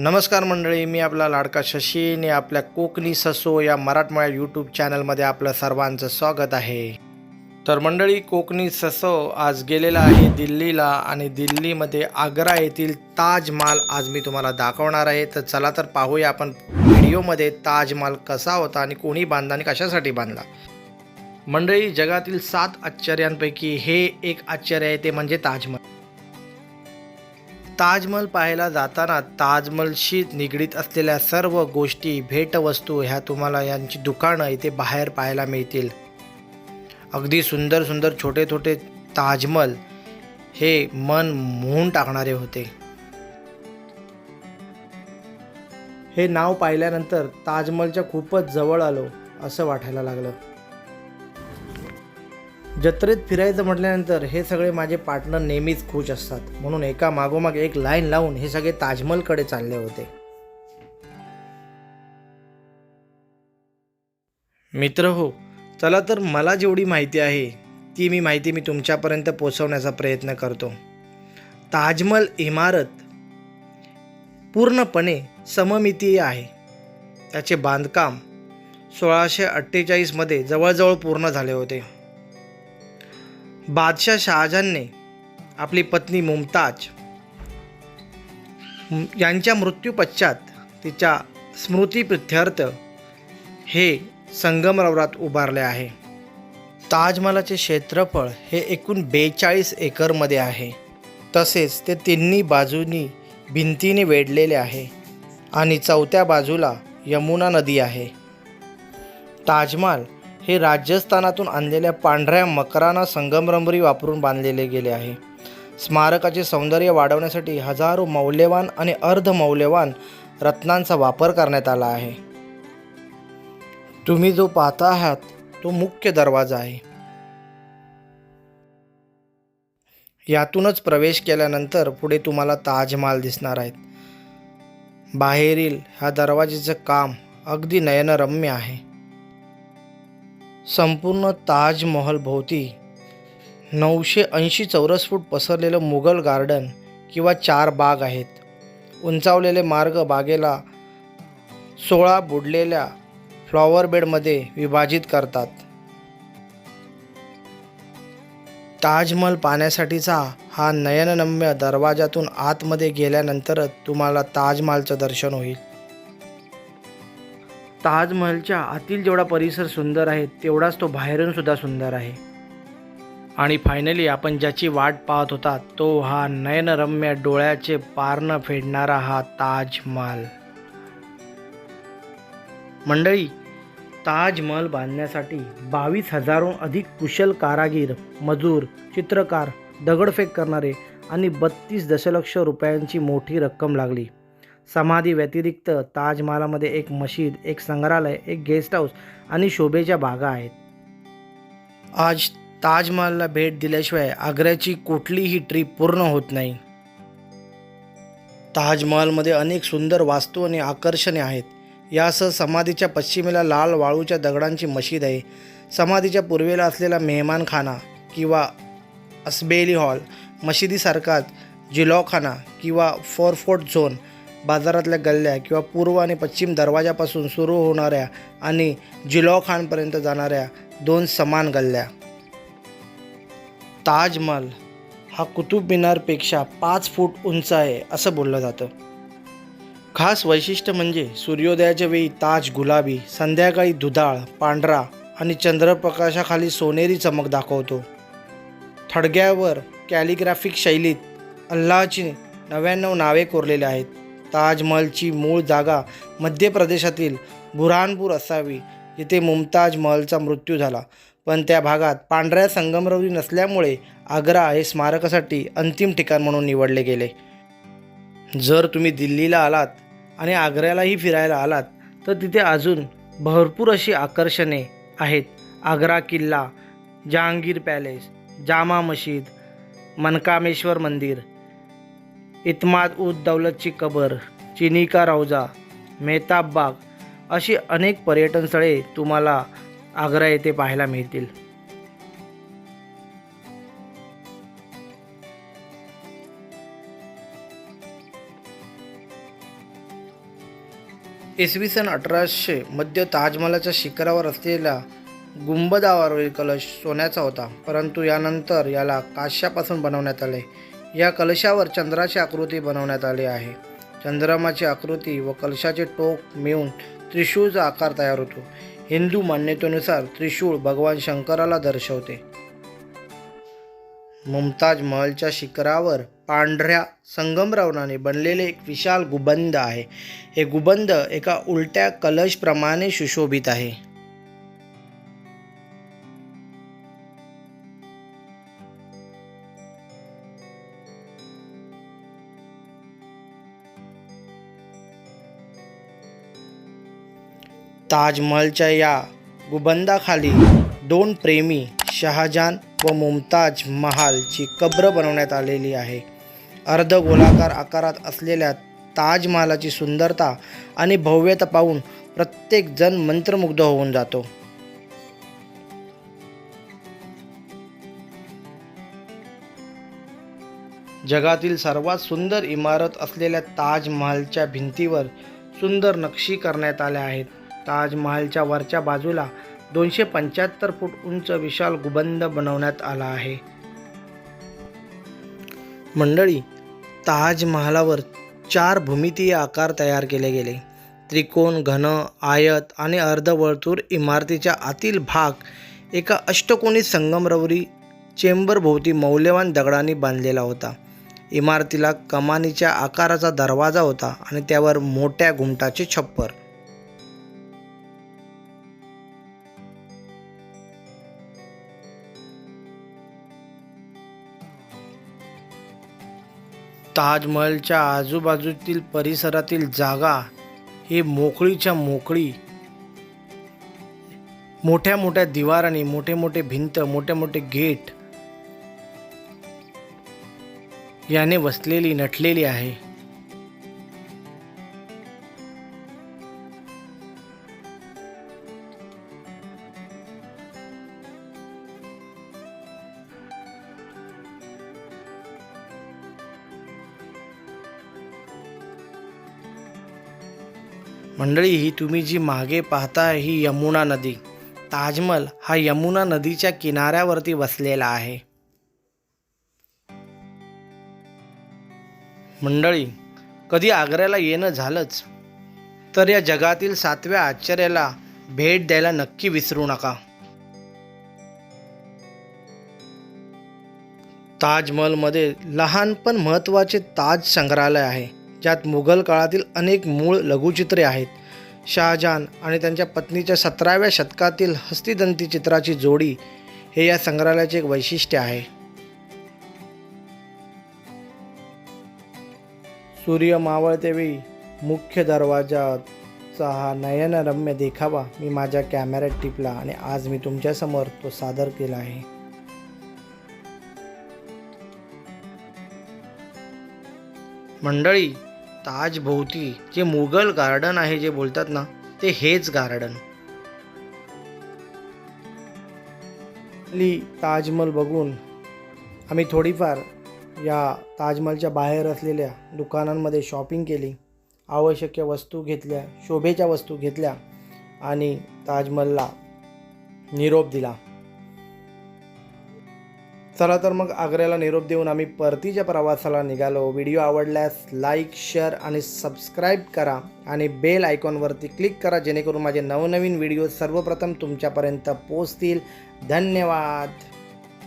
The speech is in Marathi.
नमस्कार मंडळी मी आपला लाडका शशीने आपल्या कोकणी ससो या मराठमोळ्या यूट्यूब चॅनलमध्ये आपलं सर्वांचं स्वागत आहे. तर मंडळी कोकणी ससो आज गेलेला आहे दिल्लीला आणि दिल्लीमध्ये आग्रा येथील ताजमहाल आज मी तुम्हाला दाखवणार आहे. तर चला तर पाहूया आपण व्हिडिओमध्ये ताजमहाल कसा होता आणि कोणी बांधला आणि कशासाठी बांधला. मंडळी जगातील सात आश्चर्यांपैकी हे एक आश्चर्य आहे ते म्हणजे ताजमहाल. ताजमहल पाहायला जाताना ताजमहलशी निगडीत असलेल्या सर्व गोष्टी भेटवस्तू ह्या तुम्हाला यांची दुकानं इथे बाहेर पाहायला मिळतील. अगदी सुंदर सुंदर छोटे छोटे ताजमहल हे मन मोहून टाकणारे होते. हे नाव पाहिल्यानंतर ताजमहलच्या खूपच जवळ आलो असं वाटायला लागलं. जत्रेत फिरायचं म्हटल्यानंतर हे सगळे माझे पार्टनर नेहमीच खुश असतात. म्हणून एका मागोमाग एक लाईन लावून हे सगळे ताजमहलकडे चालले होते. मित्र हो चला तर मला जेवढी माहिती आहे ती मी माहिती मी तुमच्यापर्यंत पोचवण्याचा प्रयत्न करतो. ताजमहल इमारत पूर्णपणे सममितीय आहे. त्याचे बांधकाम सोळाशे अठ्ठेचाळीसमध्ये जवळजवळ पूर्ण झाले होते. बादशाह शहाजहानने आपली पत्नी मुमताज यांच्या मृत्यूपश्चात तिच्या स्मृतीप्रित्यर्थ हे संगमरवरात उभारले आहे. ताजमहालाचे क्षेत्रफळ हे एकूण बेचाळीस एकरमध्ये आहे. तसेच ते तिन्ही बाजूनी भिंतीने वेढलेले आहे आणि चौथ्या बाजूला यमुना नदी आहे. ताजमहाल हे राजस्थानातून आणलेल्या पांढऱ्या मकराना संगमरमरी वापरून बांधलेले गेले आहे. स्मारकाचे सौंदर्य वाढवण्यासाठी हजारो मौल्यवान आणि अर्धमौल्यवान रत्नांचा वापर करण्यात आला आहे. तुम्ही जो पाहता आहात तो मुख्य दरवाजा आहे. यातूनच प्रवेश केल्यानंतर पुढे तुम्हाला ताजमहाल दिसणार आहेत बाहेरील ह्या दरवाजेचं काम अगदी नयनरम्य आहे. संपूर्ण ताजमहलभोवती नऊशे ऐंशी चौरस फूट पसरलेलं मुघल गार्डन किंवा चार बाग आहेत. उंचावलेले मार्ग बागेला सोळा बुडलेल्या फ्लॉवर बेडमध्ये विभाजित करतात. ताजमहल पाहण्यासाठीचा हा नयननम्य दरवाजातून आतमध्ये गेल्यानंतरच तुम्हाला ताजमहालचं दर्शन होईल. ताजमहलच्या आतील जेवढा परिसर सुंदर आहे तेवढाच तो बाहेरून सुद्धा सुंदर आहे. आणि फायनली आपण ज्याची वाट पाहत होता तो हा नयनरम्य डोळ्याचे पारणं फेडणारा हा ताजमहाल. मंडळी ताजमहल बांधण्यासाठी बावीस हजारहून अधिक कुशल कारागीर मजूर चित्रकार दगडफेक करणारे आणि बत्तीस दशलक्ष रुपयांची मोठी रक्कम लागली. समाधी व्यतिरिक्त ताजमहालामध्ये एक मशीद एक संग्रहालय एक गेस्ट हाऊस आणि शोभेच्या बागा आहेत. आज ताजमहालला भेट दिल्याशिवाय आग्र्याची कुठलीही ट्रीप पूर्ण होत नाही. ताजमहालमध्ये अनेक सुंदर वास्तू आणि आकर्षणे आहेत. यासह समाधीच्या पश्चिमेला लाल वाळूच्या दगडांची मशीद आहे. समाधीच्या पूर्वेला असलेला मेहमानखाना किंवा असबेली हॉल मशिदीसारखाच जिलॉखाना किंवा फोरफोर्ट झोन बाजारातल्या गल्ल्या किंवा पूर्व आणि पश्चिम दरवाजापासून सुरू होणाऱ्या आणि जिलॉखानपर्यंत जाणाऱ्या दोन समान गल्ल्या. ताजमहल हा कुतुब मिनारपेक्षा पाच फूट उंच आहे असं बोललं जातं. खास वैशिष्ट्य म्हणजे सूर्योदयाच्या वेळी ताज गुलाबी संध्याकाळी दुधाळ पांढरा आणि चंद्रप्रकाशाखाली सोनेरी चमक दाखवतो. थडग्यावर कॅलिग्राफिक शैलीत अल्लाची नव्याण्णव नावे कोरलेली आहेत. ताजमहलची मूळ जागा मध्य प्रदेशातील बुरहानपूर असावी. जिथे मुमताज महलचा मृत्यू झाला. पण त्या भागात पांढऱ्या संगमरवरी नसल्यामुळे आग्रा हे स्मारकासाठी अंतिम ठिकाण म्हणून निवडले गेले. जर तुम्ही दिल्लीला आलात आणि आग्र्यालाही फिरायला आलात तर तिथे अजून भरपूर अशी आकर्षणे आहेत. आग्रा किल्ला जहांगीर पॅलेस जामा मशीद मनकामेश्वर मंदिर इतमाद उद दौलतची कबर चिनिका रौजा मेहताब बाग अशी अनेक पर्यटन स्थळे तुम्हाला आग्रा येथे पाहायला मिळतील. इसवी सन अठराशे मध्य ताजमहालाच्या शिखरावर असलेला गुंबदावरील कलश सोन्याचा होता परंतु यानंतर याला काश्यापासून बनवण्यात आले. या कलशावर चंद्राची आकृती बनवण्यात आली आहे. चंद्रमाची आकृती व कलशाचे टोक मिळून त्रिशूळचा आकार तयार होतो. हिंदू मान्यतेनुसार त्रिशूळ भगवान शंकराला दर्शवते. मुमताज महलच्या शिखरावर पांढऱ्या संगमरवराने बनलेले एक विशाल गुबंद आहे. हे गुबंद एका उलट्या कलशप्रमाणे सुशोभित आहे. ताजमहलच्या या गुबंदाखाली दोन प्रेमी शहाजान व मुमताज महालची कब्र बनवण्यात आलेली आहे. अर्ध गोलाकार आकारात असलेल्या ताजमहालाची सुंदरता आणि भव्यता पाहून प्रत्येकजण मंत्रमुग्ध होऊन जातो. जगातील सर्वात सुंदर इमारत असलेल्या ताजमहालच्या भिंतीवर सुंदर नक्षी करण्यात आल्या आहेत. ताजमहालच्या वरच्या बाजूला दोनशे पंच्याहत्तर फूट उंच विशाल गुबंद बनवण्यात आला आहे. मंडळी ताजमहालावर चार भूमितीय आकार तयार केले गेले. त्रिकोण घन आयत आणि अर्धवर्तुळ इमारतीच्या आतील भाग एका अष्टकोनी संगमरवरी चेंबरभोवती मौल्यवान दगडांनी बांधलेला होता. इमारतीला कमानीच्या आकाराचा दरवाजा होता आणि त्यावर मोठ्या घुमटाचे छप्पर. ताजमहलच्या आजूबाजूतील परिसरातील जागा ही मोकळीच्या मोकळी. मोठ्या मोठ्या दिवारांनी मोठे मोठे भिंत मोठे मोठे गेट याने वसलेली नटलेली आहे. मंडळी ही तुम्ही जी मागे पाहता ही यमुना नदी. ताजमहल हा यमुना नदीच्या किनाऱ्यावरती वसलेला आहे. मंडळी कधी आग्र्याला येणं झालंच तर या जगातील सातव्या आश्चर्याला भेट द्यायला नक्की विसरू नका. ताजमहलमध्ये लहान पण महत्त्वाचे ताज संग्रहालय आहे. ज्यात मुघल काळातील अनेक मूळ लघुचित्रे आहेत. शहाजहान आणि त्यांच्या पत्नीच्या सतराव्या शतकातील हस्तिदंती चित्राची जोडी हे या संग्रहालयाचे एक वैशिष्ट्य आहे. सूर्य मावळतेवेळी मुख्य दरवाजाचा हा नयनरम्य देखावा. मी माझ्या कॅमेऱ्यात टिपला आणि आज मी तुमच्यासमोर तो सादर केला आहे. मंडळी ताजभोवती जे मुघल गार्डन आहे जे बोलतात ना ते हेच गार्डन. ली ताजमहल बघून आम्ही थोडीफार या ताजमहलच्या बाहेर असलेल्या दुकानांमध्ये शॉपिंग केली आवश्यक वस्तू घेतल्या शोभेच्या वस्तू घेतल्या आणि ताजमहलला निरोप दिला. चला तर मग आग्र्याला निरोप देऊन आम्ही परतीच्या प्रवासाला निघालो. व्हिडिओ आवडल्यास लाईक शेअर आणि सबस्क्राईब करा आणि बेल आयकॉनवरती क्लिक करा जेणेकरून माझे नवनवीन व्हिडिओ सर्वप्रथम तुमच्यापर्यंत पोचतील धन्यवाद.